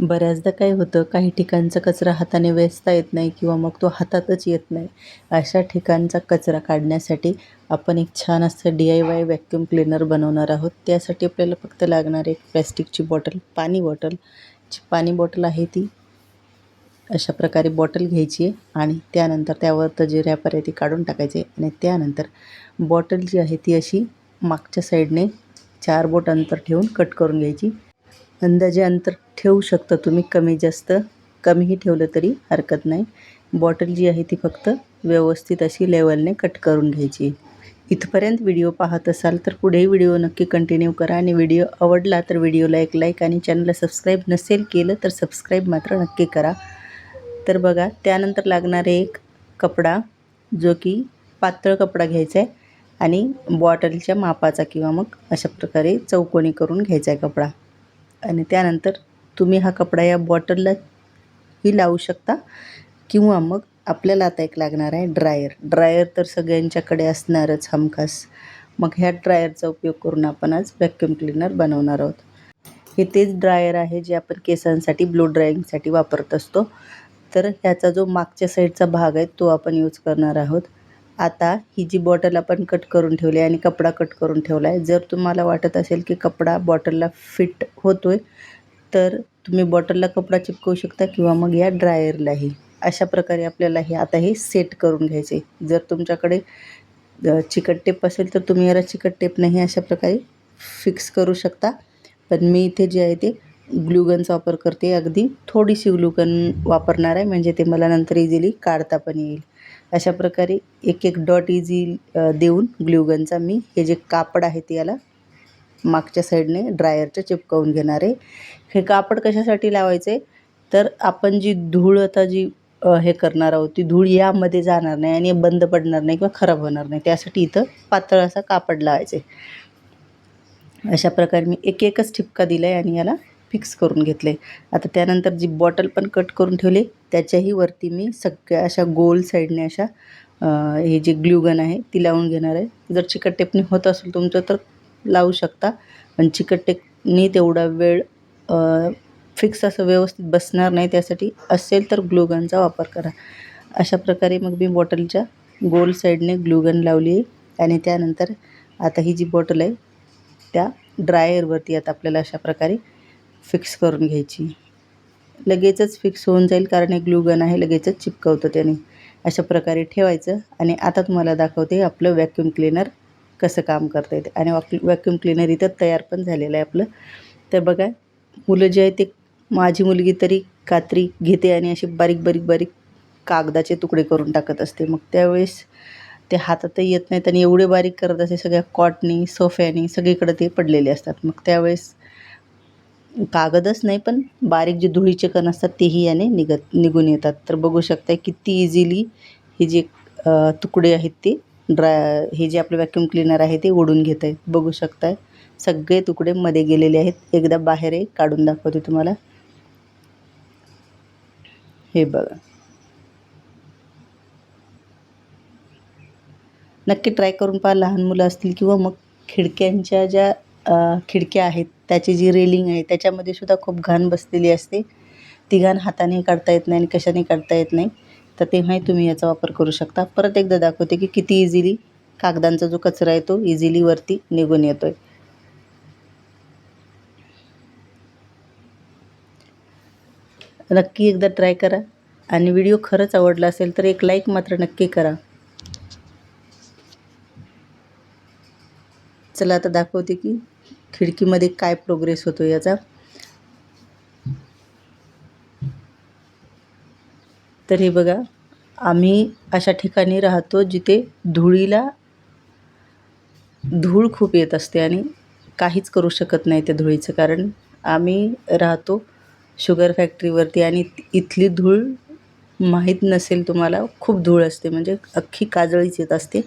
बऱ्याचदा काय होतं काही ठिकाणचा कचरा हाताने वेचता येत नाही किंवा मग तो हातातच येत नाही. अशा ठिकाणचा कचरा काढण्यासाठी आपण एक छान असं D I Y vacuum cleaner बनवणार आहोत. त्यासाठी आपल्याला फक्त लागणार एक प्लॅस्टिकची बॉटल पाणी बॉटल. जी पाणी बॉटल आहे ती अशा प्रकारे बॉटल घ्यायची आहे आणि त्यानंतर त्यावर जे रॅपर आहे ती काढून टाकायचे आणि त्यानंतर बॉटल जी आहे ती अशी मागच्या साईडने चार बोट अंतर ठेवून कट करून घ्यायची. अंदाजे अंतर ठेवू शकता तुम्ही कमी जास्त. कमीही ठेवलं तरी हरकत नाही. बॉटल जी आहे ती फक्त व्यवस्थित अशी लेवलने कट करून घ्यायची. इथपर्यंत व्हिडिओ पाहत असाल तर पुढेही व्हिडिओ नक्की कंटिन्यू करा आणि व्हिडिओ आवडला तर व्हिडिओला एक लाईक आणि चॅनलला सबस्क्राईब नसेल केलं तर सबस्क्राईब मात्र नक्की करा. तर बघा त्यानंतर लागणारे एक कपडा जो की पातळ कपडा घ्यायचा आहे आणि बॉटलच्या मापाचा किंवा मग अशा प्रकारे चौकोनी करून घ्यायचा आहे कपडा. आणि त्यानंतर तुम्ही हा कपडा या बॉटलला ही लावू शकता. किंवा मग आपल्याला आता एक लागणार आहे ड्रायर. ड्रायर तर सगळ्यांच्याकडे असणारच हमखास. मग ह्या ड्रायरचा उपयोग करून आपण आज व्हॅक्युम क्लीनर बनवणार आहोत. हे तेच ड्रायर आहे जे आपण केसांसाठी ब्लो ड्रायिंगसाठी वापरत असतो. तर ह्याचा जो मागच्या साईडचा भाग आहे तो आपण यूज करणार आहोत. आता ही जी बॉटल आपण कट करून ठेवली आहे आणि कपडा कट करून ठेवला आहे जर तुम्हाला वाटत असेल की कपडा बॉटलला फिट होतो आहे तर तुम्ही बॉटलला कपडा चिपकवू शकता किंवा मग या ड्रायरलाही. अशा प्रकारे आपल्याला हे आता हे सेट करून घ्यायचे. जर तुमच्याकडे चिकट टेप असेल तर तुम्ही याला चिकट टेप नाही अशा प्रकारे फिक्स करू शकता. पण मी इथे जे आहे ते ग्लुगनचा वापर करते. अगदी थोडीशी ग्लुगन वापरणार आहे. म्हणजे ते मला नंतर इझिली काढता पण येईल. अशा प्रकारे एक एक डॉट इझी देऊन ग्लुगनचा मी हे जे कापड आहे ते याला मागच्या साईडने ड्रायरचं चिपकवून घेणार आहे. हे कापड कशासाठी लावायचे? तर आपण जी धूळ आता जी हे करणार आहोत ती धूळ यामध्ये जाणार नाही आणि बंद पडणार नाही किंवा खराब होणार नाही. त्यासाठी इथं पातळ असा कापड लावायचे. अशा प्रकारे मी एक एकच ठिपका दिला आहे आणि याला फिक्स करून घेतले आता त्यानंतर जी बॉटल पण कट करून ठेवली त्याच्याही वरती मी सगळ्या अशा गोल साईडने अशा हे जे ग्ल्यूगन आहे ती लावून घेणार आहे. जर चिकट टेपनी होत असेल तुमचं तर लावू शकता. पण चिकट टेकनी तेवढा वेळ फिक्स असं व्यवस्थित बसणार नाही त्यासाठी असेल तर ग्लुगनचा वापर करा. अशा प्रकारे मग मी बॉटलच्या गोल साईडने ग्लुगन लावली आहे. आणि त्यानंतर आता ही जी बॉटल आहे त्या ड्रायरवरती आता आपल्याला अशा प्रकारे फिक्स करून घ्यायची. लगेचच फिक्स होऊन जाईल कारण एक ग्लुगन आहे लगेचच चिपकवतं त्याने. अशा प्रकारे ठेवायचं. आणि आता तुम्हाला दाखवते आपलं व्हॅक्यूम क्लीनर कसं काम करता येते? आणि वॅक्यू वॅक्युम क्लिनर इथं तयार पण झालेलं आहे आपलं. तर बघा मुलं जे आहे ते माझी मुलगी तरी कात्री घेते आणि असे बारीक बारीक बारीक कागदाचे तुकडे करून टाकत असते. मग त्यावेळेस ते हातातही येत नाहीत आणि एवढे बारीक करत असे सगळ्या कॉटनी सोफ्यानी सगळीकडे ते पडलेले असतात. मग त्यावेळेस कागदच नाही पण बारीक जे धुळीचे कण असतात तेही याने निघत निघून येतात. तर बघू शकताय किती इझिली हे जे तुकडे आहेत ते ड्राय हे जे आपलं वॅक्युम क्लिनर आहे ते ओढून घेत आहे बघू शकताय. सगळे तुकडे मध्ये गेलेले आहेत. एकदा बाहेरही काढून दाखवते तुम्हाला. हे बघा. नक्की ट्राय करून पहा. लहान मुलं असतील किंवा मग खिडक्यांच्या ज्या खिडक्या आहेत त्याची जी रेलिंग आहे त्याच्यामध्ये सुद्धा खूप घाण बसलेली असते. ती घाण हाताने काढता येत नाही आणि कशाने काढता येत नाही. तर तेव्हाही तुम्ही याचा वापर करू शकता. परत एकदा दाखवते की किती इझिली कागदांचा जो कचरा आहे तो इझिली वरती निघून येतो आहे नक्की एकदा ट्राय करा. आणि व्हिडिओ खरंच आवडला असेल तर एक लाईक मात्र नक्की करा. चला आता दाखवते की खिडकीमध्ये काय प्रोग्रेस होतो याचा. तर हे बघा आम्ही अशा ठिकाणी राहतो जिथे धुळीला धूळ खूप येत असते आणि काहीच करू शकत नाही त्या धुळीचं. कारण आम्ही राहतो शुगर फॅक्टरीवरती आणि इथली धूळ माहीत नसेल तुम्हाला खूप धूळ असते. म्हणजे अख्खी काजळीच येत असते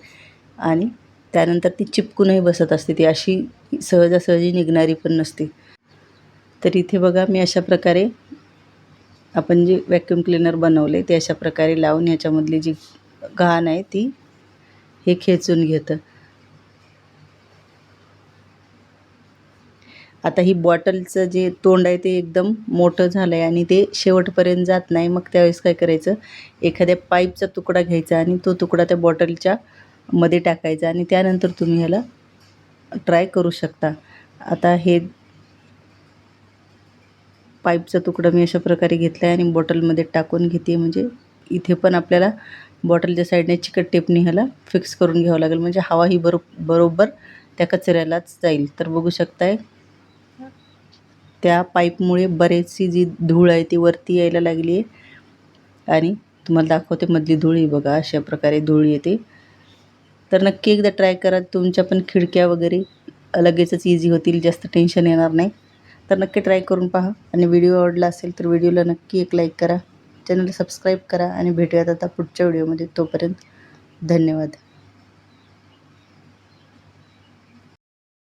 आणि त्यानंतर ती चिपकूनही बसत असते. ती अशी सहजासहजी निघणारी पण नसते. तर इथे बघा मी अशा प्रकारे आपण जे व्हॅक्यूम क्लीनर बनवले ते अशा प्रकारे लावून ह्याच्यामधली जी घाण आहे ती हे खेचून घेतं. आता ही बॉटलचं जे तोंड आहे ते एकदम मोठं झालं आहे आणि ते शेवटपर्यंत जात नाही. मग त्यावेळेस काय करायचं? एखाद्या पाईपचा तुकडा घ्यायचा आणि तो तुकडा त्या बॉटलच्या मध्ये टाकायचा आणि त्यानंतर तुम्ही ह्याला ट्राय करू शकता. आता हे पाईपचा तुकडा मी अशा प्रकारे घेतला आहे आणि बॉटलमध्ये टाकून घेते. म्हणजे इथे पण आपल्याला बॉटलच्या साईडने चिकट टेपने ह्याला फिक्स करून घ्यावं लागेल. म्हणजे हवा ही बरो बरोबर त्या कचऱ्यालाच जाईल. तर बघू शकताय त्या पाईपमुळे बरेचशी जी धूळ आहे ती वरती यायला लागली आहे आणि तुम्हाला दाखवते मधली धूळ बघा अशा प्रकारे धूळ येते. तर नक्की एकदा ट्राय करा. तुमच्या पण खिडक्या वगैरे लगेचच इझी होतील. जास्त टेन्शन येणार नाही. तर नक्की ट्राय करून पहा. आणि व्हिडिओ आवडला असेल तर व्हिडिओला नक्की एक लाईक करा. चॅनल सबस्क्राईब करा आणि भेटूयात आता पुढच्या व्हिडिओमध्ये तोपर्यंत धन्यवाद.